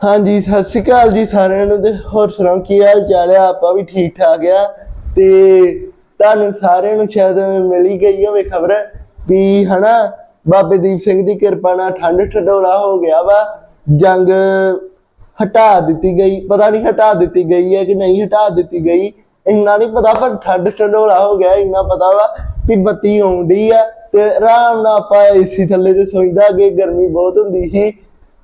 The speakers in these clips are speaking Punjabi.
ਹਾਂਜੀ, ਸਤਿ ਸ਼੍ਰੀ ਅਕਾਲ ਜੀ ਸਾਰਿਆਂ ਨੂੰ ਤੇ ਹੋਰ ਸੁਣਾਓ, ਕੀ ਹਾਲ ਚਾਲ ਆ? ਆਪਾਂ ਵੀ ਠੀਕ ਠਾਕ ਆ ਤੇ ਤੁਹਾਨੂੰ ਸਾਰਿਆਂ ਨੂੰ ਸ਼ਾਇਦ ਮਿਲੀ ਗਈ ਹੋਵੇ ਖਬਰ ਵੀ ਹਨਾ, ਬਾਬੇ ਦੀਪ ਸਿੰਘ ਦੀ ਕਿਰਪਾ ਨਾਲ ਠੰਡ ਠਡੋਲਾ ਹੋ ਗਿਆ ਵਾ, ਜੰਗ ਹਟਾ ਦਿੱਤੀ ਗਈ, ਪਤਾ ਨਹੀਂ ਹਟਾ ਦਿੱਤੀ ਗਈ ਹੈ ਕਿ ਨਹੀਂ ਹਟਾ ਦਿੱਤੀ ਗਈ, ਇੰਨਾ ਨਹੀਂ ਪਤਾ, ਪਰ ਠੰਡ ਠਡੋਲਾ ਹੋ ਗਿਆ, ਇੰਨਾ ਪਤਾ ਵਾ ਵੀ ਬੱਤੀ ਆਉਂਦੀ ਆ ਤੇ ਆਰਾਮ ਨਾਲ ਆਪਾਂ ਏਸੀ ਥੱਲੇ ਤੇ ਸੋਈਦਾ ਕਿ ਗਰਮੀ ਬਹੁਤ ਹੁੰਦੀ ਸੀ।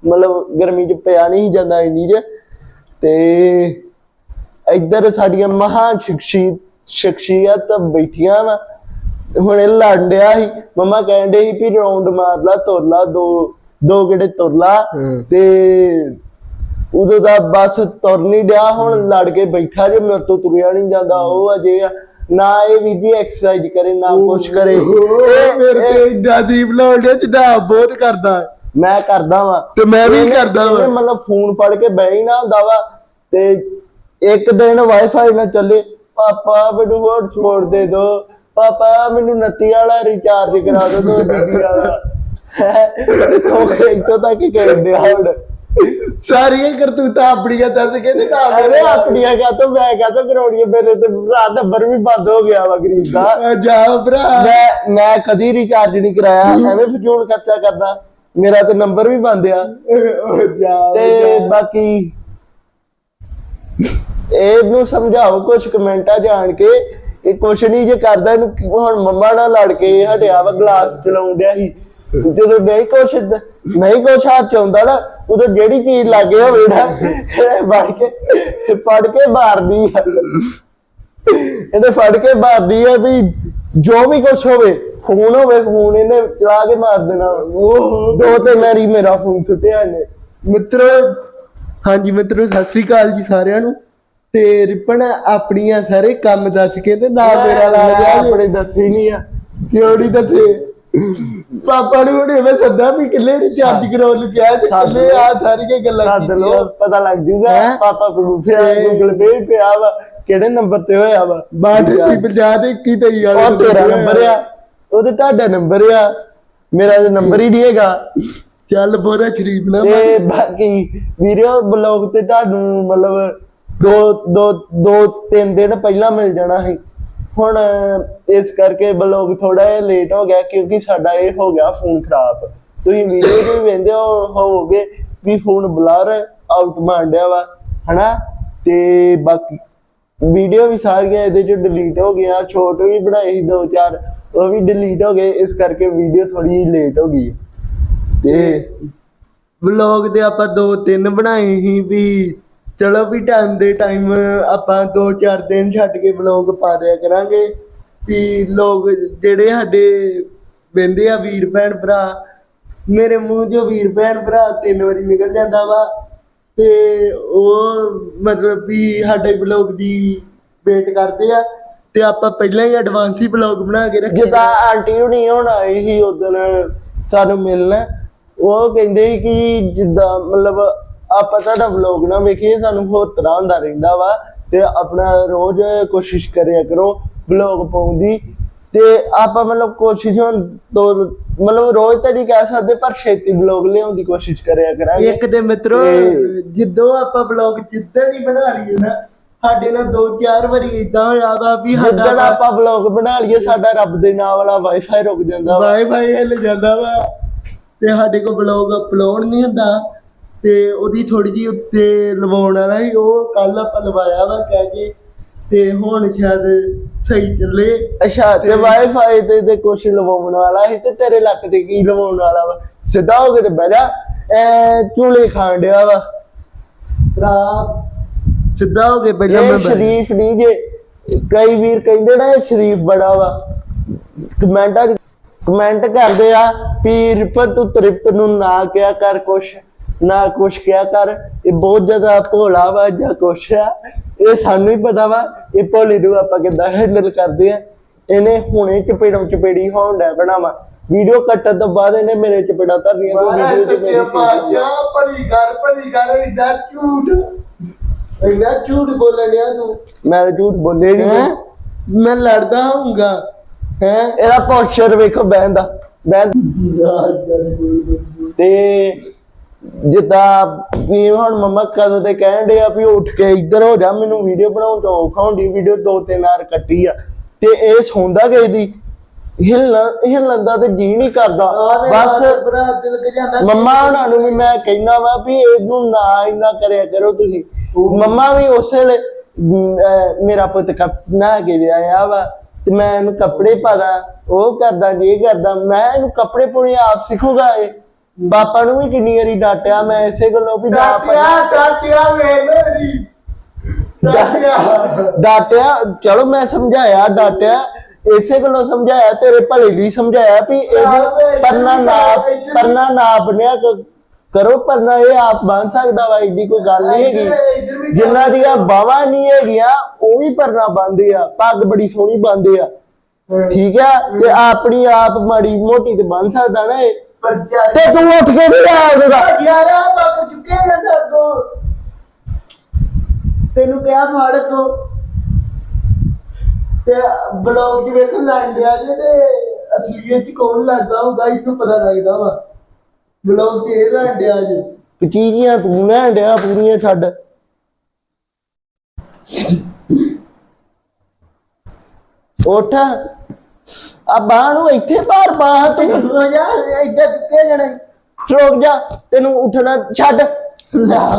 ਮਤਲਬ ਗਰਮੀ ਚ ਪਿਆ ਨਹੀਂ ਜਾਂਦਾ ਇੰਨੀ ਚ ਤੇ ਇੱਧਰ ਸਾਡੀਆਂ ਮਹਾਨ ਸ਼ਖਸੀ ਸ਼ਖਸੀਅਤ ਬੈਠੀਆਂ ਵਾ। ਹੁਣ ਇਹ ਲੜਨ ਡਿਆ ਸੀ। ਮਮਾ ਡਈ ਸੀ ਵੀ ਰੌਂਡ ਮਾਰ ਲਾ ਤੁਰ ਲਾ ਦੋ ਦੋ ਗੇੜੇ ਤੁਰ ਲਾ। ਤੇ ਉਦੋਂ ਦਾ ਬਸ ਤੁਰ ਨਹੀਂ ਡਿਆ ਹੁਣ ਲੜ ਕੇ ਬੈਠਾ ਜੇ ਮੇਰੇ ਤੋਂ ਤੁਰਿਆ ਨਹੀਂ ਜਾਂਦਾ ਉਹ ਅਜੇ ਆ। ਨਾ ਇਹ ਵੀ ਜੀ ਐਕਸਰਸਾਈਜ਼ ਕਰੇ ਨਾ ਕੁਛ ਕਰੇ। ਮੇਰੇ ਤੇ ਇੰਨਾ ਦੀਪ ਲਾਉਂਦੇ ਜਿੱਦਾਂ ਬਹੁਤ ਕਰਦਾ। ਮੈਂ ਕਰਦਾ ਵਾਂ। ਤੇ ਮੈਂ ਵੀ ਕਰਦਾ ਵਾਂ। ਮਤਲਬ ਫੋਨ ਫੜ ਕੇ ਬਹਿ ਹੀ ਨਾ ਹੁੰਦਾ ਵਾ ਤੇ ਇੱਕ ਦਿਨ ਵਾਈਫਾਈ ਨਾ ਚੱਲੇ। ਪਾਪਾ ਮੈਨੂੰ ਹੌਟਸਪੌਟ ਦੇ ਦੋ। ਪਾਪਾ ਮੈਨੂੰ ਨੱਤੀ ਵਾਲਾ ਰਿਚਾਰਜ ਕਰਾ ਦੋ ਦੋ ਜੀਬੀ ਵਾਲਾ। ਸੋ ਕੇ ਇੱਥੋਂ ਤੱਕ ਕਹਿੰਦੇ ਹੁਣ। ਸਾਰੀਆਂ ਕਰਤੂਤਾਂ ਆਪਣੀਆਂ ਦੱਸ ਕੇ ਤੇ ਨਾ ਅਰੇ ਆਪਣੀਆਂ ਕਾ ਤੋਂ ਮੈਂ ਕਾ ਤੋਂ ਕਰਾਉਣੀਆਂ? ਮੇਰੇ ਤੇ ਰਾਤ ਨੰਬਰ ਵੀ ਬੰਦ ਹੋ ਗਿਆ ਵਾ ਗਰੀਬ ਦਾ। ਜਾ ਭਰਾ। ਮੈਂ ਮੈਂ ਕਦੀ ਰਿਚਾਰਜ ਨਹੀਂ ਕਰਾਇਆ। ਐਵੇਂ ਫਜ਼ੂਲ ਖਰਚਾ ਕਰਦਾ। ਮੇਰਾ ਤੇ ਨੰਬਰ ਵੀ ਬੰਦ ਆ। ਤੇ ਬਾਕੀ ਇਹਨੂੰ ਸਮਝਾਓ ਕੁਝ ਕਮੈਂਟਾਂ ਜਾਣ ਕੇ ਇਹ ਕੁਛ ਨਹੀਂ ਜੇ ਕਰਦਾ ਇਹਨੂੰ ਹੁਣ ਮੰਮਾ ਨਾਲ ਲੜ ਕੇ ਹਟਿਆ ਵਾ ਗਲਾਸ ਚਲਾਉਣ ਡਿਆ ਸੀ। ਜਦੋਂ ਨਹੀਂ ਕੁਛ ਨਹੀਂ ਕੁਛ ਹੱਥ ਚ ਆਉਂਦਾ ਨਾ, ਉਦੋਂ ਜਿਹੜੀ ਚੀਜ਼ ਲੱਗੇ ਹੋਵੇ ਨਾ, ਇਹ ਫੜ ਕੇ ਫੜ ਕੇ ਮਾਰਦੀ ਆ। ਇਹਦੇ ਫੜ ਕੇ ਮਾਰਦੀ ਆ ਵੀ ਜੋ ਵੀ ਕੁਛ ਹੋਵੇ ਫੋਨ ਹੋਵੇ ਫੋਨ ਇਹਨੇ ਚਲਾ ਕੇ ਮਾਰ ਦੇਣਾ। ਉਹ ਦੋ ਤੇ ਮੇਰੀ ਮੇਰਾ ਫੋਨ ਸੁੱਟਿਆ ਇਹਨੇ। ਮਿੱਤਰੋ ਹਾਂਜੀ ਮਿੱਤਰੋ ਸਤਿ ਸ੍ਰੀ ਅਕਾਲ ਜੀ ਸਾਰਿਆਂ ਨੂੰ। ਤੇ ਰਿਪਨ ਆਪਣੀਆਂ ਸਾਰੇ ਕੰਮ ਦੱਸ ਕੇ ਤੇ ਨਾ ਮੇਰਾ ਲਾ ਗਿਆ ਆਪਣੇ ਦੱਸੇ ਨਹੀਂ ਆ। ਕਿਉਂ ਨਹੀਂ ਦੱਸੇ? ਪਾਪਾ ਨੂੰ ਹੁਣੇ ਮੈਂ ਸੱਦਾ ਵੀ ਕਿੱਲੇ ਰਿਚਾਰਜ ਕਰਾਉਣ ਨੂੰ ਕਿਹਾ ਤੇ ਕਿੱਲੇ ਆ ਸਾਰੀਆਂ ਗੱਲਾਂ ਸੱਦ ਲੋ ਕੀਤੀਆਂ। ਪਤਾ ਲੱਗ ਜੂਗਾ ਹੈਂ? ਪਾਪਾ ਪ੍ਰੂਫ ਆ ਤੇ- ਗੂਗਲ ਪੇ ਵੀ ਪਿਆ ਵਾ ਕਿਹੜੇ ਨੰਬਰ ਤੇ ਹੋਇਆ ਵਾ? ਬਾਅਦ ਵਿੱਚ 50 ਤੇ 21 ਤੇ ਯਾਰ ਉਹ ਤੇਰਾ ਨੰਬਰ ਆ। ਉਹ ਤੇ ਤੁਹਾਡਾ ਨੰਬਰ ਆ। ਮੇਰਾ ਤੇ ਨੰਬਰ ਹੀ ਨਹੀਂ ਹੈਗਾ। ਚੱਲ ਬੋਰਾ ਸ਼ਰੀਫ ਨਾ ਤੇ ਬਾਕੀ ਵੀਡੀਓ ਬਲੌਗ ਤੇ ਤੁਹਾਨੂੰ ਮਤਲਬ ਦੋ ਦੋ ਦੋ ਤਿੰਨ ਦਿਨ ਪਹਿਲਾਂ ਮਿਲ ਜਾਣਾ ਸੀ। ਹੁਣ ਇਸ ਕਰਕੇ ਬਲੌਗ ਥੋੜਾ ਜਿਹਾ ਲੇਟ ਹੋ ਗਿਆ ਕਿਉਂਕਿ ਸਾਡਾ ਇਹ ਹੋ ਗਿਆ ਫੋਨ ਖਰਾਬ। ਤੁਸੀਂ ਵੀਡੀਓ ਵੀ ਵੇਂਦੇ ਹੋ ਹੋਵੋਗੇ ਵੀ ਫੋਨ ਬਲਰ ਆਊਟ ਮਾਰਦਿਆ ਵਾ ਹਨਾ? ਤੇ ਬਾਕੀ ਵੀਡੀਓ ਵੀ ਸਾਰੀਆਂ ਇਹਦੇ ਚ ਡਿਲੀਟ ਹੋ ਗਈਆਂ ਛੋਟ ਵੀ ਬਣਾਏ ਸੀ ਦੋ ਚਾਰ। ਉਹ ਵੀ ਡਿਲੀਟ ਹੋ ਗਏ, ਇਸ ਕਰਕੇ ਵੀਡੀਓ ਥੋੜੀ ਲੇਟ ਹੋ ਗਈ ਤੇ ਵਲੌਗ ਤੇ ਆਪਾਂ ਦੋ ਤਿੰਨ ਬਣਾਏ ਸੀ ਵੀ ਚਲੋ ਵੀ ਟਾਈਮ ਦੇ ਟਾਈਮ ਆਪਾਂ ਦੋ ਚਾਰ ਦਿਨ ਛੱਡ ਕੇ ਵਲੌਗ ਪਾ ਦਿਆ ਕਰਾਂਗੇ। ਵੀ ਲੋਕ ਜਿਹੜੇ ਸਾਡੇ ਬੰਦੇ ਆ ਵੀਰ ਭੈਣ ਭਰਾ, ਮੇਰੇ ਮੂੰਹ ਚੋਂ ਵੀਰ ਭੈਣ ਭਰਾ ਤਿੰਨ ਵਾਰੀ ਨਿਕਲ ਜਾਂਦਾ ਵਾ। ਤੇ ਉਹ ਮਤਲਬ ਵੀ ਸਾਡੇ ਵਲੌਗ ਦੀ ਵੇਟ ਕਰਦੇ ਆ। ਤੇ ਆਪਾਂ ਪਹਿਲਾਂ ਹੀ ਐਡਵਾਂਸ ਹੀ ਵਲੌਗ ਬਣਾ ਕੇ ਰੱਖੇ ਜਿੱਦਾਂ ਆਂਟੀ ਹੁਣੀ ਹੁਣ ਆਈ ਸੀ ਉਦੋਂ ਸਾਨੂੰ ਮਿਲਣ ਉਹ ਕਹਿੰਦੇ ਸੀ ਕਿ ਜਿੱਦਾਂ ਮਤਲਬ ਆਪਾਂ ਤੁਹਾਡਾ ਵਲੌਗ ਨਾ ਵੇਖੀਏ ਸਾਨੂੰ ਹੋਰ ਤਰ੍ਹਾਂ ਹੁੰਦਾ ਰਹਿੰਦਾ ਵਾ ਤੇ ਆਪਣਾ ਰੋਜ਼ ਕੋਸ਼ਿਸ਼ ਕਰਿਆ ਕਰੋ ਵਲੌਗ ਪਾਉਣ ਦੀ ਤੇ ਆਪਾਂ ਮਤਲਬ ਕੋਸ਼ਿਸ਼ ਹੁਣ ਤੋਂ ਮਤਲਬ ਰੋਜ਼ ਤਾਂ ਨਹੀਂ ਕਹਿ ਸਕਦੇ ਪਰ ਛੇਤੀ ਵਲੌਗ ਲਿਆਉਣ ਦੀ ਕੋਸ਼ਿਸ਼ ਕਰਿਆ ਕਰਾਂਗੇ। ਇੱਕ ਤੇ ਮਿੱਤਰੋ ਜਿੱਦੋਂ ਆਪਾਂ ਬਲੌਗ ਜਿੱਦਾਂ ਹੀ ਬਣਾ ਲਈਏ ਨਾ ਸਾਡੇ ਨਾਲ ਦੋ ਚਾਰ ਵਾਰੀ ਇਦਾਂ ਹੋਇਆ ਵਾ ਵੀ ਜਿੱਦਣ ਸਾਡਾ ਆਪਾਂ ਵਲੌਗ ਬਣਾ ਲਈਏ ਸਾਡਾ ਰੱਬ ਦੇ ਨਾਂ ਵਾਲਾ ਵਾਈਫਾਈ ਰੁਕ ਜਾਂਦਾ ਵਾ। ਵਾਈਫਾਈ ਹਿੱਲ ਜਾਂਦਾ ਵਾ ਤੇ ਸਾਡੇ ਕੋਲ ਬਲੌਗ ਅਪਲੋਡ ਨਹੀਂ ਹੁੰਦਾ ਤੇ ਉਹਦੀ ਥੋੜੀ ਜੀ ਉੱਤੇ ਲਵਾਉਣ ਵਾਲਾ ਸੀ ਉਹ ਕੱਲ ਆਪਾਂ ਲਵਾਇਆ ਵਾ ਕਹਿ ਕੇ ਤੇ ਹੁਣ ਸ਼ਾਇਦ ਸਹੀ ਚੱਲੇ। ਅੱਛਾ ਤੇ ਵਾਈਫਾਈ ਤੇ ਤੇ ਕੁਛ ਲਵਾਉਣ ਵਾਲਾ ਸੀ ਤੇ ਤੇਰੇ ਲੱਕ ਤੇ ਕੀ ਲਵਾਉਣ ਵਾਲਾ ਵਾ? ਸਿੱਧਾ ਹੋ ਕੇ ਤੇ ਬਹਿ ਜਾ ਐ ਚੂਲੇ ਖਾਣ ਡਿਆ ਵਾ। ਭਰਾ ਸਿੱਧਾ ਹੋ ਕੇ ਪਹਿਲਾਂ ਮੈਂ ਸ਼ਰੀਫ ਨਹੀਂ ਜੇ ਕਈ ਵੀਰ ਕਹਿੰਦੇ ਨਾ ਇਹ ਸ਼ਰੀਫ ਬੜਾ ਵਾ। ਕਮੈਂਟਾਂ ਕਮੈਂਟ ਕਰਦੇ ਆ ਪੀਰ ਪਰ ਤੂੰ ਤ੍ਰਿਫਤ ਨੂੰ ਨਾ ਕਿਆ ਕਰ ਕੁਛ ਨਾ ਕੁਛ ਕਿਆ ਕਰ। ਇਹ ਬਹੁਤ ਜ਼ਿਆਦਾ ਭੋਲਾ ਵਾ ਜਾਂ ਕੁਛ ਆ ਇਹ ਸਾਨੂੰ ਹੀ ਪਤਾ ਵਾ ਇਹ ਭੋਲੀ ਨੂੰ ਆਪਾਂ ਕਿੱਦਾਂ ਹੈਂਡਲ ਕਰਦੇ ਆ। ਇਹਨੇ ਹੁਣੇ ਚਪੇੜੋਂ ਚਪੇੜੀ ਹੋਣ ਡੈ ਬਣਾਵਾ ਵੀਡੀਓ ਕੱਟਣ ਤੋਂ ਬਾਅਦ ਇਹਨੇ ਮੇਰੇ ਚਪੇੜਾ ਧਰਨੀਆਂ ਤੇ ਵੀਡੀਓ ਚ ਮੇਰੀ ਸੱਚੇ ਸੀ ਪਾਤਸ਼ਾਹ ਭਲੀ ਕਰ ਭਲੀ ਕਰ ਇੰਨਾ ਝੂਠ ਇੰਨਾ ਝੂਠ ਬੋਲਣਿਆ ਤੂੰ? ਮੈਂ ਤਾਂ ਝੂਠ ਬੋਲੇ ਨਹੀਂ ਹੈਂ? ਮੈਂ ਲੜਦਾ ਹੋਊਂਗਾ। ਹੈ? ਇਹਦਾ ਪੋਸਚਰ ਵੇਖੋ ਬਹਿਣ ਦਾ। ਬਹਿਣ ਤੇ ਜਿੱਦਾਂ ਵੀ ਹੁਣ ਮੰਮਾ ਕਦੋਂ ਤੇ ਕਹਿਣ ਦੇ ਆ ਵੀ ਉੱਠ ਕੇ ਇੱਧਰ ਹੋ ਜਾ ਮੈਨੂੰ ਵੀਡੀਓ ਬਣਾਉਣ ਤੋਂ ਔਖਾ ਹੁੰਦੀ ਵੀਡੀਓ ਦੋ ਤਿੰਨ ਵਾਰ ਕੱਟੀ ਆ। ਤੇ ਇਹ ਸੌਂਦਾ ਗਈ ਦੀ? ਹਿੱਲਣ ਹਿੱਲਣ ਦਾ ਤੇ ਜੀ ਨਹੀਂ ਕਰਦਾ। ਬਸ ਬੜਾ ਦਿਲ ਮੰਮਾ ਉਹਨਾਂ ਨੂੰ ਵੀ ਮੈਂ ਕਹਿਣਾ ਵਾ ਵੀ ਇਹਨੂੰ ਨਾ ਇੰਨਾ ਕਰਿਆ ਕਰੋ ਤੁਸੀਂ। ਮੰਮਾ ਵੀ ਉਸੇ ਵੇਲੇ ਅਹ, ਮੇਰਾ ਪੁੱਤ ਕੱਪ ਨਾ ਕੇ ਵਿਆਹਿਆ ਵਾ ਤੇ ਮੈਂ ਇਹਨੂੰ ਕੱਪੜੇ ਪਾਦਾ ਉਹ ਕਰਦਾ ਜੀ ਇਹ ਕਰਦਾ ਮੈਂ ਇਹਨੂੰ ਕੱਪੜੇ ਪਾਉਣੇ ਆਪ ਸਿੱਖੂਗਾ ਇਹ। ਪਾਪਾ ਨੂੰ ਵੀ ਕਿੰਨੀ ਵਾਰੀ ਡਾਂਟਿਆ ਮੈਂ ਇਸੇ ਗੱਲੋਂ ਵੀ ਨਾ ਜੀ ਟਾਟਿਆ ਡਾਂਟਿਆ ਚਲੋ ਮੈਂ ਸਮਝਾਇਆ ਡਾਂਟਿਆ ਇਸੇ ਗੱਲੋਂ ਸਮਝਾਇਆ ਤੇਰੇ ਭਲੇ ਲਈ ਸਮਝਾਇਆ ਵੀ ਇਹ ਪਰਨਾ ਨਾ ਪਰਨਾ ਨਾ ਬਣਿਆ ਕ- ਕਰੋ ਪਰਨਾ ਇਹ ਆਪ ਬਣ ਸਕਦਾ ਵਾ ਏਡੀ ਕੋਈ ਗੱਲ ਨਹੀਂ ਹੈਗੀ। ਜਿਨ੍ਹਾਂ ਦੀਆਂ ਬਾਹਾਂ ਨਹੀਂ ਹੈਗੀਆਂ ਉਹ ਵੀ ਪਰਨਾ ਬੰਨਦੇ ਆ। ਪੱਗ ਬੜੀ ਸੋਹਣੀ ਬੰਨਦੇ ਆ। ਠੀਕ ਆ? ਤੇ ਆਪਣੀ ਆਪ ਮਾੜੀ ਮੋਟੀ ਤੇ ਬਣ ਸਕਦਾ ਨਾ ਇਹ। ਤੇ ਤੂੰ ਉੱਠ ਕੇ ਨਹੀਂ ਆਉਂਦਾ ਯਾਰਾ ਪੱਕ ਚੁੱਕੇ ਜਾਂਦਾ ਕੋ ਤੈਨੂੰ ਕਿਹਾ ਫੜ ਕੋ ਤੇ ਬਲੌਗ ਚ ਵੇਖ ਲੈਂਡਿਆ ਜਿਹੜੇ ਅਸਲੀਅਤ ਚ ਕੌਣ ਲੱਗਦਾ ਹੋਊਗਾ ਇੱਥੋਂ ਪਤਾ ਲੱਗਦਾ ਵਾ। ਬਲੌਗ ਚ ਇਹ ਲੈਂਡਿਆ ਜੀ ਚੀਜ਼ੀਆਂ ਤੂੰ ਲੈਣ ਡਿਆ ਪੂਰੀਆਂ ਛੱਡ। ਉੱਠ। ਆ ਬਾਹ ਨੂੰ ਇੱਥੇ ਭਾਰ ਬਾਹ ਤੂੰ ਹੋ ਜਾ ਇੱਧਰ ਚੁੱਕੇ ਜਾਣਾ ਰੁਕ ਜਾ ਤੈਨੂੰ ਉੱਠਣਾ ਛੱਡ।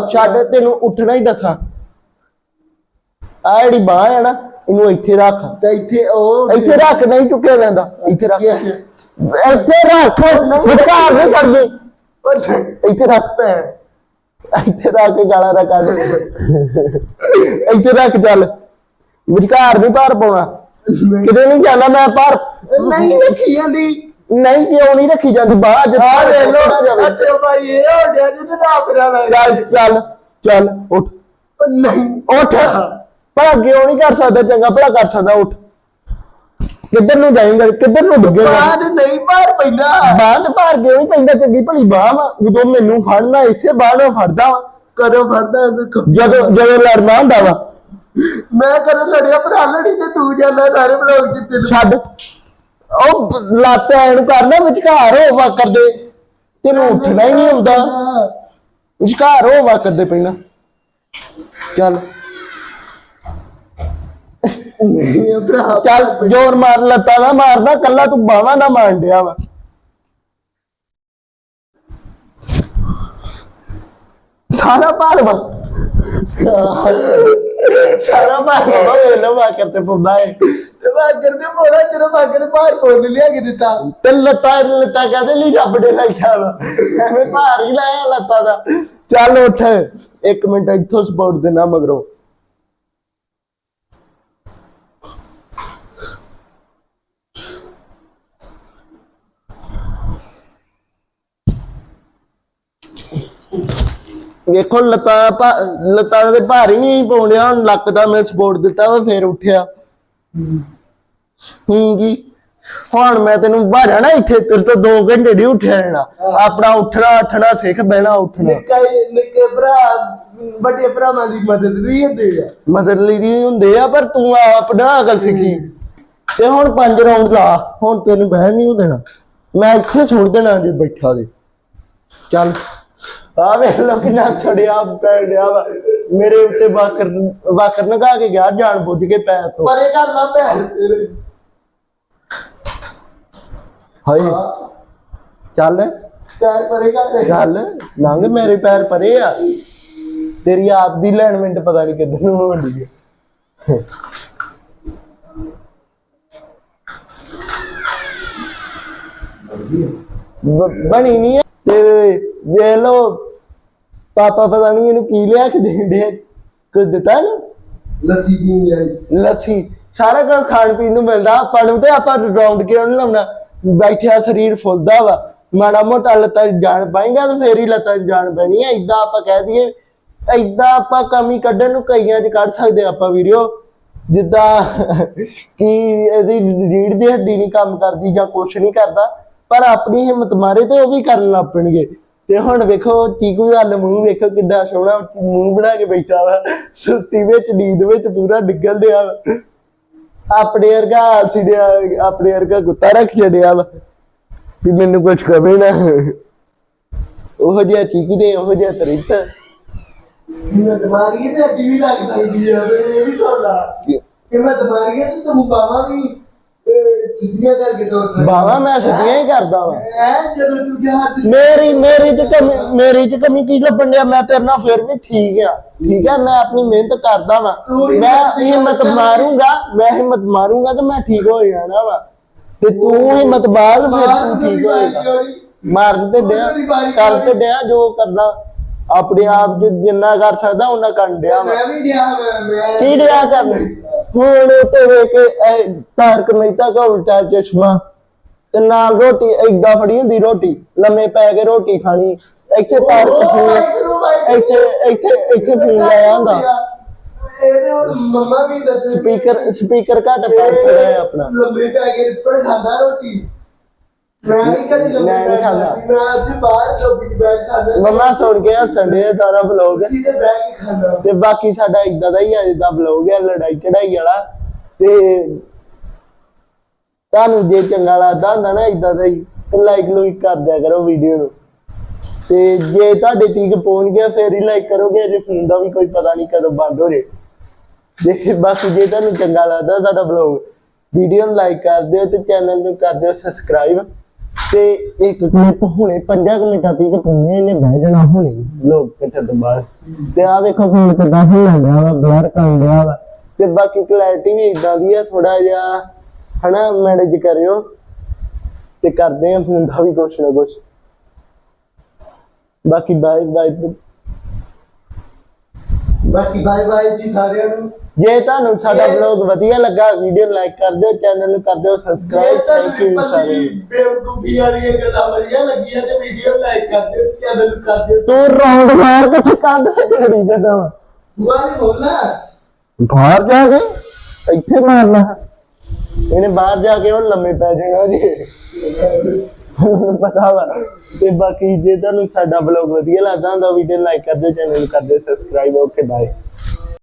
ਛੱਡ ਤੈਨੂੰ ਉੱਠਣਾ ਹੀ ਦੱਸਾਂ। ਆ ਜਿਹੜੀ ਬਾਹ ਹੈ ਨਾ ਇਹਨੂੰ ਇੱਥੇ ਰੱਖ। ਤੇ ਇੱਥੇ ਉਹ ਇੱਥੇ ਰੱਖ ਨਹੀਂ ਚੁੱਕਿਆ ਜਾਂਦਾ। ਇੱਥੇ ਰੱਖ। ਇੱਥੇ ਰੱਖ। ਨਹੀਂ। ਕਰਦੀ ਇੱਥੇ ਰੱਖ ਪੈ ਇੱਥੇ ਰੱਖ ਕੇ ਗਾਲਾਂ ਦਾ ਕੱਢ। ਇੱਥੇ ਰੱਖ ਚੱਲ। ਵਿਚਕਾਰ ਨਹੀਂ ਭਾਰ ਪਾਉਣਾ। ਕਿਤੇ ਨਹੀਂ ਜਾਣਾ ਮੈਂ ਭਾਰ। ਨਹੀਂ ਰੱਖੀ ਜਾਂਦੀ। ਨਹੀਂ ਕਿਉਂ ਨਹੀਂ ਰੱਖੀ ਜਾਂਦੀ? ਬਾਹਰ ਅੱਜ ਆ ਦੇ ਲੋ। ਅੱਛਾ ਭਾਈ ਇਹ ਹੋ ਗਿਆ ਜੀ ਨਾ ਕਰਾ ਮੈਂ ਚੱਲ ਚੱਲ ਚੱਲ ਉੱਠ। ਨਹੀਂ। ਉੱਠ। ਭਲਾ ਕਿਉਂ ਨਹੀਂ ਕਰ ਸਕਦਾ? ਚੰਗਾ ਭਲਾ ਕਰ ਸਕਦਾ ਉੱਠ। ਕਿੱਧਰ ਨੂੰ ਜਾਏਂਗਾ ਕਿੱਧਰ ਨੂੰ ਡੁੱਗੇਗਾ? ਬਾਅਦ ਨਹੀਂ ਬਾਹਰ ਪੈਂਦਾ। ਤੇ ਭਾਰ ਕਿਉਂ ਨਹੀਂ ਪੈਂਦਾ? ਚੰਗੀ ਭਲੀ ਬਾਹ ਵਾ ਉਦੋਂ ਮੈਨੂੰ ਫੜਨਾ ਇਸੇ ਬਾਹ ਨਾਲ ਫੜਦਾ ਵਾ। ਫੜਦਾ ਦੇਖੋ। ਜਦੋਂ ਜਦੋਂ ਲੜਨਾ ਹੁੰਦਾ ਵਾ। ਮੈਂ ਕਦੋਂ ਲੜਿਆ ਭਰਾ ਲੜੀ ਤੇ ਤੂੰ ਜਾਂਦਾ ਸਾਰੇ ਬਲੌਗ ਚ ਤੈਨੂੰ ਛੱਡ। ਉਹ ਲੱਤ ਐਨ ਕਰਨਾ ਵਿਚਕਾਰ ਹੋ ਵਾ ਕਰਦੇ। ਤੈਨੂੰ ਉੱਠਣਾ ਹੀ ਨਹੀਂ ਹੁੰਦਾ। ਵਿਚਕਾਰ ਹੋ ਵਾ ਕਰਦੇ ਪੈਣਾ। ਚੱਲ। ਨਹੀਂ ਭਰਾ ਚੱਲ ਜ਼ੋਰ ਮਾਰ ਲੱਤਾਂ ਨਾ ਮਾਰਨਾ ਕੱਲਾ ਤੂੰ ਬਾਹਾਂ ਨਾ ਮਾਰਨ ਡਿਆ ਵਾ। ਸਾਰਾ ਭਾਰ ਵਾ। ਸਾਰਾ ਭਾਰ ਵਾ। ਵੇ ਲੋ ਵਾ ਕਰਤੇ ਪੁੰਦਾ ਹੈ ਤੇ ਮੈਂ ਕਰਦੇ ਮੋੜਾ ਤੇਰਾ ਬਾਗਰ ਬਾਹਰ ਕੋਲ ਲਿਆ ਕੇ ਦਿੱਤਾ ਤੇ ਲੱਤਾਂ ਲੱਤਾਂ ਕਾਹਦੇ ਲਈ ਰੱਬ ਨੇ ਲਾਈਆਂ ਵਾ। ਐਵੇਂ ਭਾਰ ਹੀ ਲਾਇਆ ਲੱਤਾਂ ਦਾ। ਚੱਲ ਉੱਠ ਇੱਕ ਮਿੰਟ ਇੱਥੋਂ ਸਪੋਰਟ ਦੇਣਾ ਮਗਰੋਂ। ਵੇਖੋ ਲੱਤਾਂ ਲੱਤਾਂ ਦੇ ਭਾਰ ਹੀ ਨਹੀਂ ਪਾਉਂਦਿਆ ਹੁਣ ਲੱਕ ਦਾ ਮੈਂ ਸਪੋਰਟ ਦਿੱਤਾ ਵਾ ਫੇਰ ਉੱਠਿਆ। ਹੂੰ ਜੀ। ਹੁਣ ਮੈਂ ਤੈਨੂੰ ਬਾਹਰ ਨਾ ਇੱਥੇ ਤੇਰੇ ਤੋਂ 2 ਘੰਟੇ ਨਹੀਂ ਉੱਠਿਆ ਆਪਣਾ ਉੱਠਣਾ ਉੱਠਣਾ ਸਿੱਖ ਬਹਿਣਾ ਉੱਠਣਾ। ਨਿੱਕੇ ਨਿੱਕੇ ਭਰਾ ਵੱਡੇ ਭਰਾਵਾਂ ਦੀ ਮਦਦ ਵੀ ਹੁੰਦੀ ਆ। ਮਦਦ ਲਈ ਵੀ ਹੁੰਦੇ ਆ ਪਰ ਤੂੰ ਆਪ ਨਾ ਅਕਲ ਸਿੱਖੀ। ਤੇ ਹੁਣ ਪੰਜ ਰਾਉਂਡ ਲਾ ਹੁਣ ਤੈਨੂੰ ਬਹਿ ਨਹੀਂ ਦੇਣਾ। ਮੈਂ ਇੱਥੇ ਛੋੜ ਦੇਣਾ ਜੇ ਬੈਠਾ ਦੇ ਚੱਲ। ਆ ਵੇ ਲੋ ਕਿੰਨਾ ਸੜਿਆ ਪੈ ਗਿਆ ਵਾ। ਮੇਰੇ ਉੱਤੇ ਵਾਕਰ ਵਾਕਰ ਨਗਾ ਕੇ ਗਿਆ ਜਾਣ ਬੁੱਝ ਕੇ ਪੈਰ ਤੋਂ ਪਰੇ ਕਰ ਲਾ ਤੇਰੇ ਹਾਏ। ਚੱਲ। ਪੈਰ ਪਰੇ ਕਰ। ਚੱਲ। ਲੰਘ ਮੇਰੇ ਪੈਰ ਪਰੇ ਆ। ਤੇਰੀ ਆਪ ਦੀ ਲੈਣਮੈਂਟ ਪਤਾ ਨਹੀਂ ਕਿੱਧਰ ਨੂੰ ਹੋਣੀ ਹੈ ਬਣੀ ਨਹੀਂ ਤੇ ਵੇਖ ਲੋ ਪਾਪਾ ਪਤਾ ਨਹੀਂ ਇਹਨੂੰ ਕੀ ਲਿਆ ਕੇ ਦੇਂਦੇ ਕੁਝ ਦਿੱਤਾ ਨਾ ਲੱਸੀ ਪੀਣ ਜਾਈ ਲੱਸੀ ਸਾਰਾ ਕੁਝ ਖਾਣ ਪੀਣ ਨੂੰ ਮਿਲਦਾ ਆਪਾਂ ਨੂੰ ਤੇ ਆਪਾਂ ਰਾਉਂਡ ਕਿਉਂ ਨਹੀਂ ਲਾਉਣਾ? ਬੈਠਿਆ ਸਰੀਰ ਫੁੱਲਦਾ ਵਾ ਮਾੜਾ ਮੋਟਾ ਲੱਤਾਂ ਜਾਣ ਪਾਏਗਾ ਤਾਂ ਫੇਰ ਹੀ ਲੱਤਾਂ ਜਾਣ ਪੈਣੀ ਹੈ ਇਦਾਂ ਆਪਾਂ ਕਹਿ ਦਈਏ ਇਦਾਂ ਆਪਾਂ ਕਮੀ ਕੱਢਣ ਨੂੰ ਕਈਆਂ 'ਚ ਕੱਢ ਸਕਦੇ ਆਪਾਂ ਵੀਡੀਓ ਜਿੱਦਾਂ ਕਿ ਇਹਦੀ ਰੀੜ ਦੀ ਹੱਡੀ ਨਹੀਂ ਕੰਮ ਕਰਦੀ ਜਾਂ ਕੁਛ ਨਹੀਂ ਕਰਦਾ ਪਰ ਆਪਣੀ ਹਿੰਮਤ ਮਾਰੇ ਤੇ ਉਹ ਵੀ ਕਰਨ ਲੱਗ ਪੈਣਗੇ। ਤੇ ਹੁਣ ਵੇਖੋ ਚੀਕੂ ਦਾ ਮੂੰਹ ਵੇਖੋ ਕਿੱਡਾ ਸੋਹਣਾ ਮੂੰਹ ਬਣਾ ਕੇ ਬੈਠਾ ਵਾ। ਸੁਸਤੀ ਵਿੱਚ ਨੀਂਦ ਵਿੱਚ ਪੂਰਾ ਡਿੱਗਣ ਵਾ। ਆਪਣੇ ਵਰਗਾ ਛੜਿਆ ਆਪਣੇ ਵਰਗਾ ਕੁੱਤਾ ਰੱਖ ਛੜਿਆ ਵਾ। ਵੀ ਮੈਨੂੰ ਕੁਝ ਕਵੇ ਨਾ। ਉਹ ਜਿਹਾ ਚੀਕੂ ਤੇ ਉਹ ਜਿਹਾ ਤਰੀਤ ਮੈਂ ਦਿਮਾਗੀ ਤੇ ਅੱਡੀ ਵੀ ਲੱਗ ਸਕਦੀ ਆ ਇਹ ਵੀ ਸੋਲਾ ਕਿ ਮੈਂ ਦਿਮਾਗੀ ਤੇ ਤੂੰ ਬਾਵਾ ਵੀ ਸਿੱਧੀਆਂ ਕਰਕੇ ਦੋ ਬਾਵਾ ਮੈਂ ਸਿੱਧੀਆਂ ਹੀ ਕਰਦਾ ਵਾਂ। ਐ ਜਦੋਂ ਤੂੰ ਗਿਆ ਹੱਥ ਮੇਰੀ ਮੇਰੀ ਚ ਕਮੀ ਮੇਰੀ ਚ ਕਮੀ ਕੀ ਲੱਭਣ ਡਿਆ? ਮੈਂ ਤੇਰੇ ਨਾਲ ਫਿਰ ਵੀ ਠੀਕ ਆ। ਠੀਕ ਆ ਮੈਂ ਆਪਣੀ ਮਿਹਨਤ ਕਰਦਾ ਵਾਂ। ਮੈਂ ਹਿੰਮਤ ਮਾਰੂੰਗਾ ਮੈਂ ਹਿੰਮਤ ਮਾਰੂੰਗਾ ਤੇ ਮੈਂ ਠੀਕ ਹੋ ਜਾਣਾ ਵਾ। ਤੇ ਤੂੰ ਹਿੰਮਤ ਮਾਰ ਫਿਰ ਤੂੰ ਠੀਕ ਹੋਏਗਾ ਮਾਰ ਤੇ ਡਿਆ ਕਰ ਤੇ ਡਿਆ ਜੋ ਕਰਨਾ। ਆਪਣੇ ਆਪ ਚ ਜਿੰਨਾ ਕਰ ਸਕਦਾ ਉਹਨਾਂ ਕਰਨ ਡਿਆ ਮੈਂ ਵੀ ਗਿਆ ਮੈਂ ਮੈਂ ਕੀ ਡਿਆ ਕਰਨ? ਹੁਣ ਤੇ ਵੇਖ ਕੇ ਤਾਰਕ ਮਹਿਤਾ ਕਾ ਉਲਟਾ ਚਸ਼ਮਾ ਤੇ ਨਾਲ ਰੋਟੀ ਏਦਾਂ ਫੜੀ ਹੁੰਦੀ ਰੋਟੀ ਲੰਮੇ ਪੈ ਕੇ ਰੋਟੀ ਖਾਣੀ ਇੱਥੇ ਤਾਰਕ ਫੋਨ ਇੱਥੇ ਇੱਥੇ ਇੱਥੇ ਫੋਨ ਲਾਇਆ ਹੁੰਦਾ ਇਹਦੇ ਮੰਮਾ ਵੀ ਦੱਸ ਸਪੀਕਰ ਸਪੀਕਰ ਘੱਟ ਪਾ ਰਿਹਾ ਆਪਣਾ। ਲੰਮੇ ਪੈ ਕੇ ਪਰ ਖਾਂਦਾ ਰੋਟੀ। ਮੈਂ ਨਹੀਂ ਕਦੀ ਲੰਮੇ ਮੈਂ ਨਹੀਂ ਪੈ ਕੇ ਖਾਂਦਾ। ਖਾਂਦੀ, ਮੈਂ ਅੱਜ ਬਾਹਰ ਲੋਬੀ ਚ ਬੈਠ ਖਾਂਦਾ ਮੰਮਾ ਸੁਣ ਕੇ ਹੱਸਣ ਡਿਆ ਸਾਰਾ ਵਲੌਗ ਸੀਧੇ ਬੈਠ ਕੇ ਖਾਂਦਾ ਤੇ ਬਾਕੀ ਸਾਡਾ ਇਦਾਂ ਦਾ ਹੀ ਆ ਜਿੱਦਾਂ ਵਲੌਗ ਹੈ ਲੜਾਈ ਚੜਾਈ ਵਾਲਾ। ਤੇ ਤੁਹਾਨੂੰ ਜੇ ਚੰਗਾ ਲੱਗਦਾ ਹੁੰਦਾ ਨਾ ਇਦਾਂ ਦਾ ਹੀ ਲਾਈਕ ਲੂਇਕ ਕਰ ਦਿਆ ਕਰੋ ਵੀਡੀਓ ਨੂੰ। ਤੇ ਜੇ ਤੁਹਾਡੇ ਤੀਕ ਪਹੁੰਚ ਗਿਆ ਫੇਰ ਹੀ ਲਾਈਕ ਕਰੋਗੇ। ਅਜੇ ਫੋਨ ਦਾ ਵੀ ਕੋਈ ਪਤਾ ਨਹੀਂ ਕਦੋਂ ਬੰਦ ਹੋ ਜੇ। ਜੇ ਬਾਕੀ ਜੇ ਤੁਹਾਨੂੰ ਚੰਗਾ ਲੱਗਦਾ ਸਾਡਾ ਵਲੌਗ ਵੀਡੀਓ ਨੂੰ ਲਾਈਕ ਕਰ ਦਿਓ ਤੇ ਚੈਨਲ ਨੂੰ ਕਰ ਦਿਓ ਸਬਸਕ੍ਰਾਈਬ ਤੇ ਇੱਕ ਕਲਿੱਪ ਹੁਣੇ 5 ਮਿੰਟਾਂ ਤੱਕ ਪੁੰਨੇ ਨੇ ਬਹਿ ਜਾਣਾ ਹੁਣੇ। ਲੋਕ ਕਿੱਥੇ ਤੋਂ ਬਾਅਦ ਤੇ ਆ ਵੇਖੋ ਫੋਨ ਕਿੱਦਾਂ ਹਿੱਲਣ ਡਿਆ ਵਾ ਬਲਰ ਕਰਨ ਡਿਆ ਵਾ। ਤੇ ਬਾਕੀ ਕਲੈਰਿਟੀ ਵੀ ਇਦਾਂ ਦੀ ਆ ਥੋੜਾ ਜਿਹਾ, ਹਨਾ ਮੈਨੇਜ ਕਰਿਓ। ਤੇ ਕਰਦੇ ਆ ਫੋਨ ਦਾ ਵੀ ਕੁਛ ਨਾ ਕੁਛ। ਬਾਕੀ ਬਾਏ ਬਾਏ ਬਾਕੀ ਬਾਏ ਬਾਏ ਜੀ ਸਾਰਿਆਂ ਨੂੰ। ਜੇ ਤੁਹਾਨੂੰ ਸਾਡਾ ਵਲੌਗ ਵਧੀਆ ਲੱਗਾ ਵੀਡੀਓ ਲਾਈਕ ਕਰ ਦਿਓ ਚੈਨਲ ਨੂੰ ਕਰ ਦਿਓ ਸਬਸਕ੍ਰਾਈਬ ਥੈਂਕ ਯੂ ਸਾਰੇ। ਬੇਵਕੂਫੀ ਵਾਲੀਆਂ ਗੱਲਾਂ ਵਧੀਆ ਲੱਗੀਆਂ ਤੇ ਵੀਡੀਓ ਲਾਈਕ ਕਰ ਦਿਓ ਚੈਨਲ ਨੂੰ ਕਰ ਦਿਓ। ਤੂੰ ਰਾਉਂਡ ਮਾਰ ਕੇ ਤੇ ਖੜੀ ਜਾਂਦਾ। ਵਾ ਬੁਆ ਨਹੀਂ ਬੋਲਣਾ ਬਾਹਰ ਜਾ ਕੇ ਇੱਥੇ ਮਾਰਨਾ ਇਹਨੇ ਬਾਹਰ ਜਾ ਕੇ ਉਹ ਲੰਮੇ ਪੈ ਜਾਣਾ ਜੀ। ਪਤਾ ਵਾ। ਤੇ ਬਾਕੀ ਜੇ ਤੁਹਾਨੂੰ ਸਾਡਾ ਵਲੌਗ ਵਧੀਆ ਲੱਗਦਾ ਹੁੰਦਾ ਵੀਡੀਓ ਲਾਈਕ ਕਰ ਦਿਓ ਚੈਨਲ ਨੂੰ ਕਰ ਦਿਓ ਸਬਸਕ੍ਰਾਈਬ ਓਕੇ ਬਾਏ